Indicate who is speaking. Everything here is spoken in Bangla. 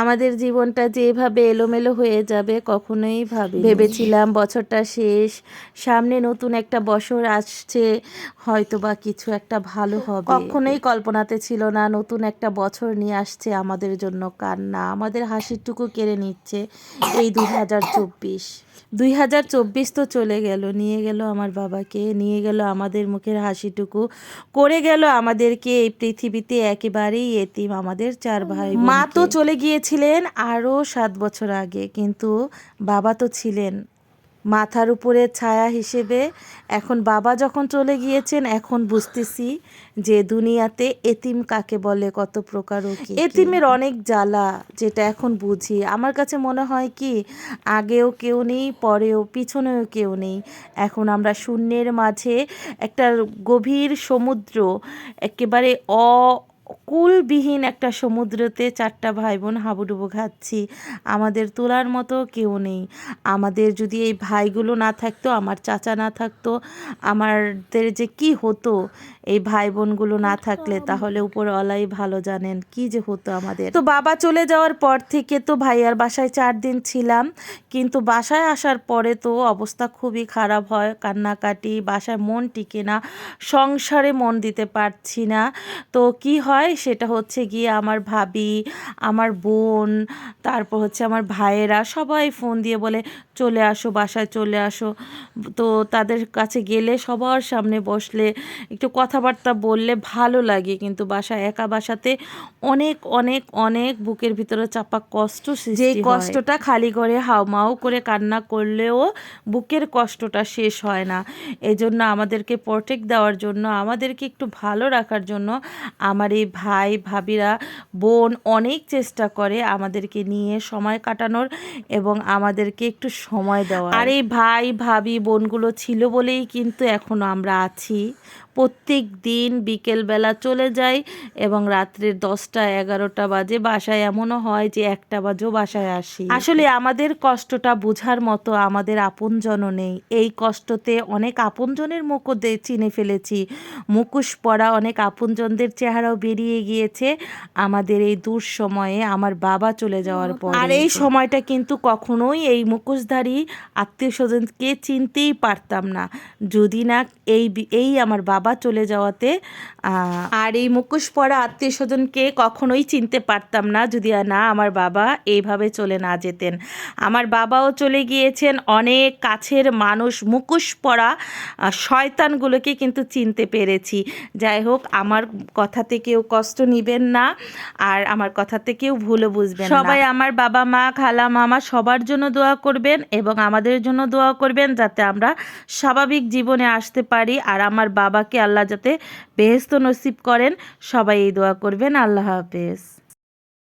Speaker 1: আমাদের জীবনটা যেভাবে এলোমেলো হয়ে যাবে, কখনোই ভাবি ভেবেছিলাম বছরটা শেষ, সামনে নতুন একটা বছর আসছে হয়তো বা কিছু একটা ভালো হবে। কখনোই কল্পনাতে ছিল না, নতুন একটা বছর নিয়ে আসছে আমাদের জন্য কান্না। আমাদের হাসিটুকু কেড়ে নিচ্ছে এই দুই হাজার চব্বিশ। দুই হাজার চব্বিশ তো চলে গেল, নিয়ে গেল আমার বাবাকে, নিয়ে গেল আমাদের মুখের হাসিটুকু, করে গেল আমাদেরকে এই পৃথিবীতে একেবারেই এতিম, আমাদের চার ভাই মা তো চলে গিয়েছিলেন আরও সাত বছর আগে, কিন্তু বাবা তো ছিলেন। মাথার উপরে ছায়া হিসেবে এখন বাবা যখন চলে গিয়েছেন, এখন বুঝতেছি যে দুনিয়াতে এতিম কাকে বলে, কত প্রকার এতিমের অনেক জ্বালা, যেটা এখন বুঝি। আমার কাছে মনে হয় কি, আগেও কেউ নেই, পরেও, পিছনেও কেউ নেই। এখন আমরা শূন্যের মাঝে একটা গভীর সমুদ্র, একেবারে অ কুলবিহীন একটা সমুদ্রতে চারটা ভাই বোন হাবুডুবু খাচ্ছি। আমাদের তোলার মতো কেউ নেই। আমাদের যদি এই ভাইগুলো না থাকতো আমার চাচা না থাকতো আমাদের যে কি হতো এই ভাই বোনগুলো না থাকলে তাহলে উপরওয়ালাই ভালো জানেন কি যে হতো আমাদের। তো বাবা চলে যাওয়ার পর থেকে তো ভাইয়ার বাসায় চার দিন ছিলাম কিন্তু বাসায় আসার পরে তো অবস্থা খুবই খারাপ হয় কান্নাকাটি বাসায় মন টিকে না সংসারে মন দিতে পারছি না। তো কি হয় সেটা হচ্ছে গিয়ে আমার ভাবি আমার বোন তারপর হচ্ছে আমার ভাইয়েরা সবাই ফোন দিয়ে বলে চলে আসো বাসায় চলে আসো। তো তাদের কাছে গেলে সবার সামনে বসলে একটু কথাবার্তা বললে ভালো লাগে। কিন্তু বাসায় একা বাসাতে অনেক অনেক অনেক বুকের ভিতরে চাপা কষ্ট যে কষ্টটা খালি করে হাউমাউ করে কান্না করলেও বুকের কষ্টটা শেষ হয় না। এজন্য আমাদেরকে প্রোটেক্ট দেওয়ার জন্য আমাদেরকে একটু ভালো রাখার জন্য আমার এই ভাই, ভাবিরা, বোন অনেক চেষ্টা করে আমাদেরকে নিয়ে সময় কাটানোর এবং আমাদেরকে একটু সময় দেওয়া আর এই ভাই, ভাবি, বোনগুলো ছিল বলেই কিন্তু এখনও আমরা আছি। প্রত্যেক দিন বিকেলবেলা চলে যাই এবং রাত্রের দশটা, এগারোটা বাজে বাসায়। এমনও হয় যে একটা বাজেও বাসায় আসি। আসলে আমাদের কষ্টটা বোঝার মতো আমাদের আপনজনও নেই। এই কষ্টতে অনেক আপনজনের মুখও চিনে ফেলেছি। মুখোশ পরা অনেক আপনজনদের চেহারাও বেরিয়ে গিয়েছে আমাদের এই দূর সময়ে আমার বাবা চলে যাওয়ার পর। আর এই সময়টা কিন্তু কখনোই এই মুখোশধারী আত্মীয় স্বজনকে চিনতেই পারতাম না। যদি না এই এই আমার বাবা চলে যাওয়াতে আর এই মুখোশ পরা আত্মীয় স্বজনকে কখনোই চিনতে পারতাম না যদি না আমার বাবা এইভাবে চলে না যেতেন। আমার বাবাও চলে গিয়েছেন অনেক কাছের মানুষ মুখোশ পরা শয়তানগুলোকে কিন্তু চিনতে পেরেছি। যাই হোক আমার কথাতে কেউ কষ্ট নিবেন না আর আমার কথাতে কেউ ভুলও বুঝবেন সবাই আমার বাবা মা, খালা মামা সবার জন্য দোয়া করবেন এবং আমাদের জন্য দোয়া করবেন যাতে আমরা স্বাভাবিক জীবনে আসতে পারি আর আমার বাবাকে আল্লাহ যাতে বেহেস্ত নসিব করেন। সবাই এই দোয়া করবেন। আল্লাহ হাফেজ।